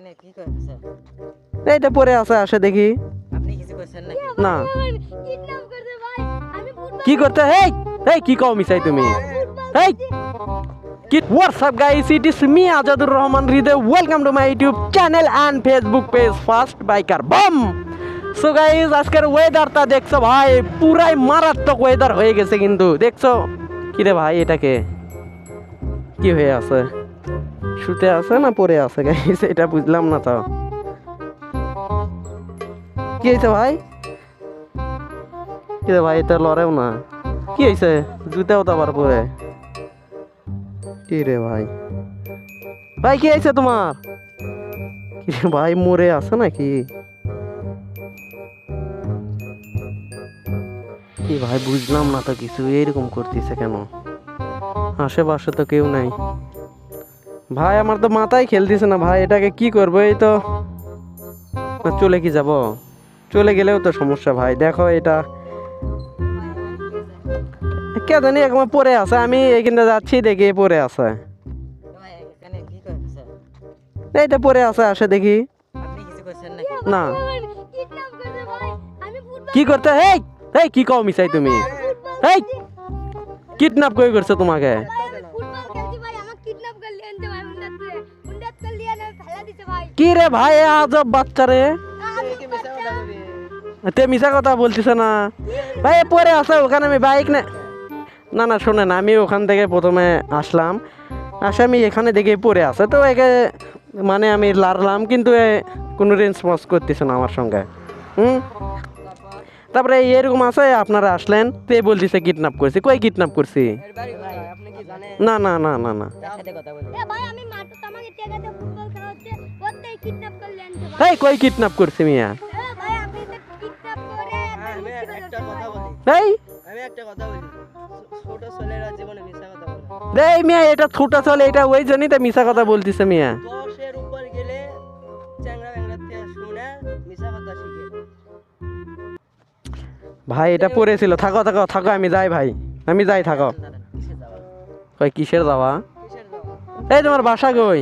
এখানে কি করছে এইটা পরে আছে আসে দেখি। আপনি কিছু করছেন নাকি? না। কি করতে? হেই হেই কি কও মিসাই তুমি? হেই কি what's up guys it is me Azadur Rahman Hridoy welcome to my YouTube channel and Facebook page first biker bomb so guys আজকের ওয়েদারটা দেখছ ভাই পুরাই মারাত্মক ওয়েদার হয়ে গেছে কিন্তু। দেখছ? কি রে ভাই এটাকে কি হয়ে আছে? শুতে আছে না পরে আছে গাইস এটা বুঝলাম না তো। কি হয়েছে ভাই? কি রে ভাই এটা লড়েও না। কি হয়েছে? জুতেও তো আবার পরে। কি রে ভাই? ভাই কি হয়েছে তোমার? কি ভাই মরে আছে নাকি? কি ভাই বুঝলাম না তো কিছু। এরকম করতেছে কেন? আশেপাশে তো কেউ নাই। ভাই, আমার তো মাথায় খেলতেছে না ভাই, এটাকে কি করব? এই তো। চলে কি যাব? চলে গেলেও তো সমস্যা ভাই, দেখো এটা। কে জানি একবার পরে আছে, আমি এখানে যাচ্ছি, দেখি পরে আছে। এইটা পরে আছে, আসে দেখি। না। কি করতে হেই হেই কি কও মিসাই তুমি? হেই কিডন্যাপ কই করছে তোমাকে? কি রে ভাই, আজ আজব বাচ্চা রে? তে মিশা কথা বলছিস না। ভাই পরে আছে ওখানে আমি বাইক না না না শোনেন আমি ওখান থেকে প্রথমে আসলাম। আসে আমি এখানে দেখে পড়ে আসে তো একে মানে আমি লাড়লাম কিন্তু কোনো রেসপন্স করতেছে না আমার সঙ্গে। হুম? তারপরে এরকম আছে আপনারা আসলেন তে বলতেছে কিডন্যাপ করছি। কই কিডন্যাপ করছি? না না না না না। এই কই কিডন্যাপ করছি মিয়া? এ ভাই আপনি তো কিডন্যাপ করে আমি একটা কথা বলি। এই? আমি একটা কথা বলি। ছোট ছেলেরা জীবনে মিশা কথা বলে। রে এই মিয়া এটা ছুটা চলে এটা ওই জন্যই তো মিশা কথা বলতেছে মিয়া। ভাই, এটা পড়েছিল। থাকো থাকো থাকো, আমি যাই ভাই। আমি যাই, থাকো। কই, কিসের যাওয়া? এই তোমার বাসা কই?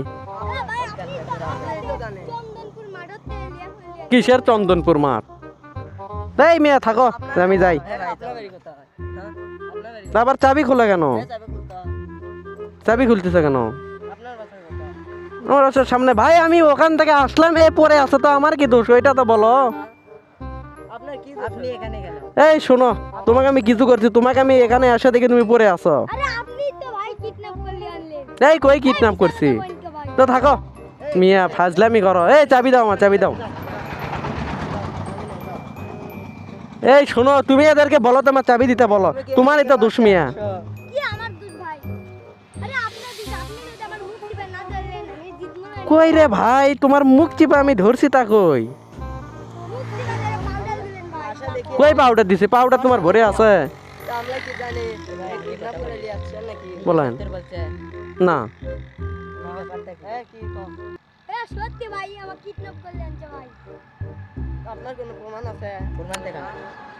কিসের চন্দনপুর মাঠ? এই মিয়া, থাকো, আমি যাই। আবার চাবি খোলা কেন? চাবি খুলতেছে কেন? আমার সামনে ভাই, আমি ওখান থেকে আসলাম, এ পরে আছে তো, আমার কি দোষ? ওইটা তো বলো। এই শোনো তোমাকে আমি কিছু করছি তোমাকে আমি এখানে আসা দেখে তুমি পরে আসো আরে আপনি তো ভাই কিডন্যাপ করে নিয়ে আনলেন। এই কই কিডন্যাপ করছি? তো থাকো। মিয়া ফাজলামি করো। এই চাবি দাও আমার চাবি দাও। এই শোনো তুমি এদেরকে বলো তোমার চাবি দিতে বলো। তোমারই তো দোষ মিয়া। কই রে ভাই তোমার মুখ চিপে আমি ধরছি তা কই? কই পাউডার দিছে? পাউডার তোমার ভরে আছে। বলেন। না না। ব্যাপারটা কি? হ্যাঁ এ সত্যি ভাই কিডন্যাপ ভাই। প্রমাণ প্রমাণ দেখা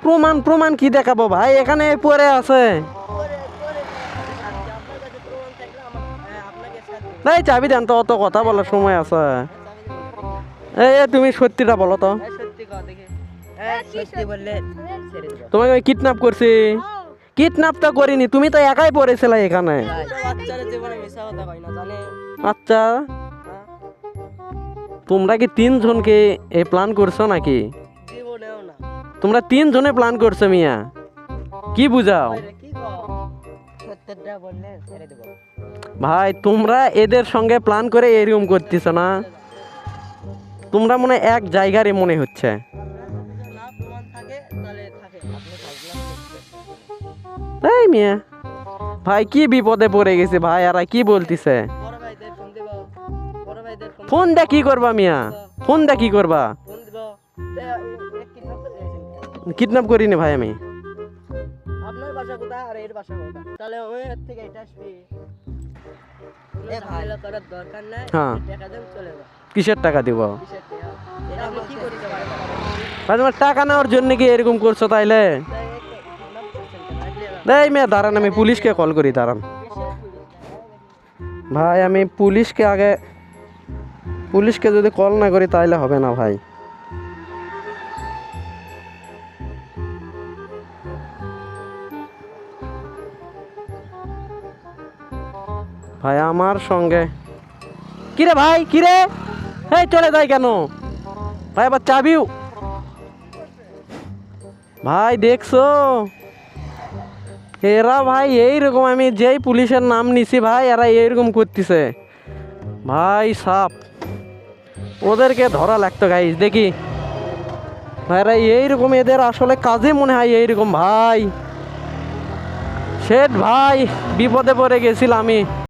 প্রমাণ প্রমাণ কি দেখাবো ভাই? এখানে পরে আছে। পরে পরে আপনার কাছে প্রমাণ থাকলে আমার আপনাকে সাথে এই চাবি দেন তো অত কথা বলার সময় আছে। এই এই, তুমি সত্যিটা বলো তো। সত্যি তোমাকে আমি কিডন্যাপ করছি। কিডন্যাপ তো করিনি তুমি তো একাই পড়েছিলে এখানে। জানে। আচ্ছা। হ্যাঁ তোমরা কি তিনজনকে এই প্ল্যান করছ নাকি? তোমরা তিনজনে প্ল্যান করছ মিয়া। কি বুঝাও? ভাই তোমরা এদের সঙ্গে প্ল্যান করে এরকম করতেছো না? তোমরা মনে হয় এক জায়গারই মনে হচ্ছে। এই মিয়া। ভাই কি বিপদে পড়ে গেছে ভাই? আর কি বলতিছে? ফোন ফোনটা কি করবা মিয়া? ফোন ফোনটা কি করবা? কিডন্যাপ করে করিনি ভাই আমি। আপনার বাসা কোথায় আর এর বাসা কোথায়? তাহলে ওই থেকে এটা আসবি। হ্যাঁ। টাকা দেন চলে যা কিসের টাকা দিব? তোমার টাকা নেওয়ার জন্য কি এরকম করছ তাইলে? এই মেয়ে, দাঁড়ান, আমি পুলিশকে কল করি, দাঁড়ান। ভাই, আমি পুলিশকে আগে, পুলিশকে যদি কল না করি তাহলে হবে না ভাই। ভাই, আমার সঙ্গে কিরে ভাই, কিরে? এই, চলে যায় কেন? ভাই, আবার চাবিও। ভাই, দেখছ? এরা ভাই এইরকম, আমি যেই পুলিশের নাম নিছি ভাই, এরা এইরকম করতেছে। ভাই সাপ। ওদেরকে ধরা লাগতো গাইস দেখি। ভাইরা, এইরকম এদের আসলে কাজে মনে হয় এইরকম, ভাই। শেঠ ভাই, বিপদে পড়ে গেছিলাম আমি।